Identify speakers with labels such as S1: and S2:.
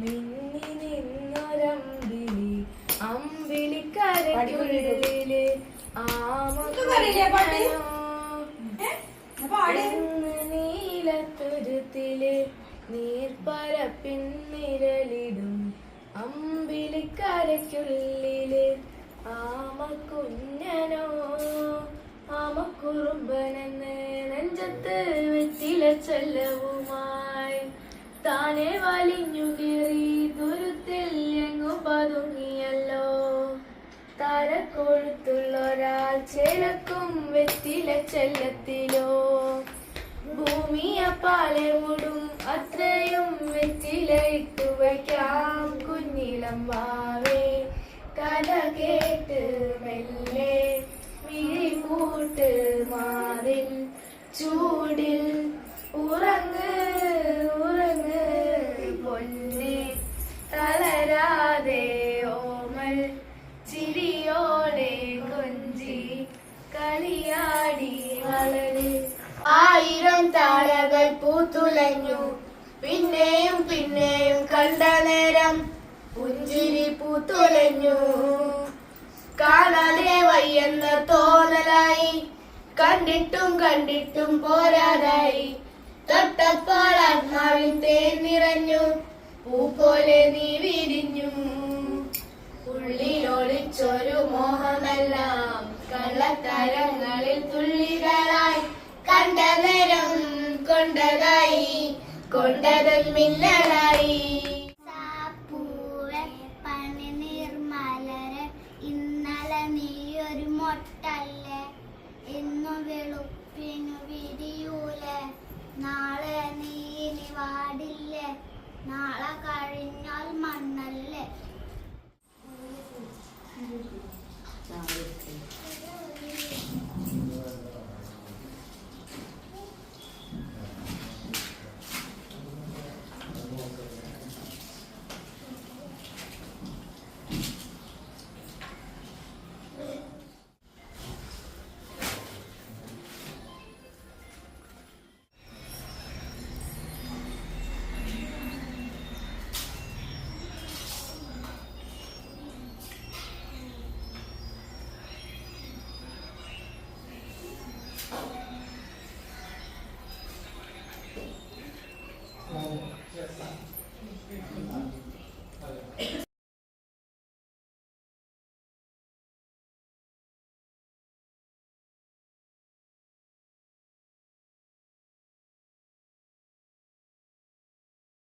S1: മിന്നി നിന്നൊരമ്പിളി അമ്പിളിക്കരയ്ക്കുള്ളിൽ നീലത്തുരുത്തിൽ നീർപ്പരപ്പിൻ നിഴലിടും അമ്പിളിക്കരയ്ക്കുള്ളിൽ ആമക്കുഞ്ഞനോ ആമക്കുറുമ്പനെന്ന് നെഞ്ചത്ത് വെറ്റില ചെല്ലവുമായി. താനെ വലിഞ്ഞു കീറി ദുരുത്തിൽ എങ്ങും പതുങ്ങിയല്ലോ. തലക്കൊഴുത്തുള്ളൊരാൾ ചേലക്കും വെത്തില ചെല്ലത്തിലോ. ഭൂമിയപ്പാലെ മുടും അത്രയും വെറ്റിലയിട്ടു വയ്ക്കാം. കുഞ്ഞിലം വാവേ കഥ കേട്ട് മെല്ലെ മിഴിപൂട്ട് മാറിൽ ചൂടിൽ ആയിരം താരകൾ പൂത്തുലഞ്ഞു. പിന്നെയും പിന്നെയും കണ്ട നേരം പുഞ്ചിരി പൂത്തുലഞ്ഞു. കാണാതെ വയ്യെന്ന തോന്നലായി. കണ്ടിട്ടും കണ്ടിട്ടും പോരാതായി. തൊട്ടപ്പോൾ ആത്മാവിൻ തേൻ നിറഞ്ഞു. പൂ പോലെ നീ വിരിഞ്ഞു. ഉള്ളിലൊളിച്ചൊരു മോഹമെല്ലാം കള്ളത്തരങ്ങളിൽ തുള്ളികളായി. കണ്ട നേരം കൊണ്ടതായി കൊണ്ടതൻ മിന്നലായി.
S2: ഇന്നലെ നീ ഒരു മൊട്ടല്ലേ? ഇന്നു വെളുപ്പിനു വിരിയൂലേ നാളെ നീ ഇനി വാടില്ലേ? നാളെ കഴിഞ്ഞാൽ മണ്ണല്ലേ? Thank you.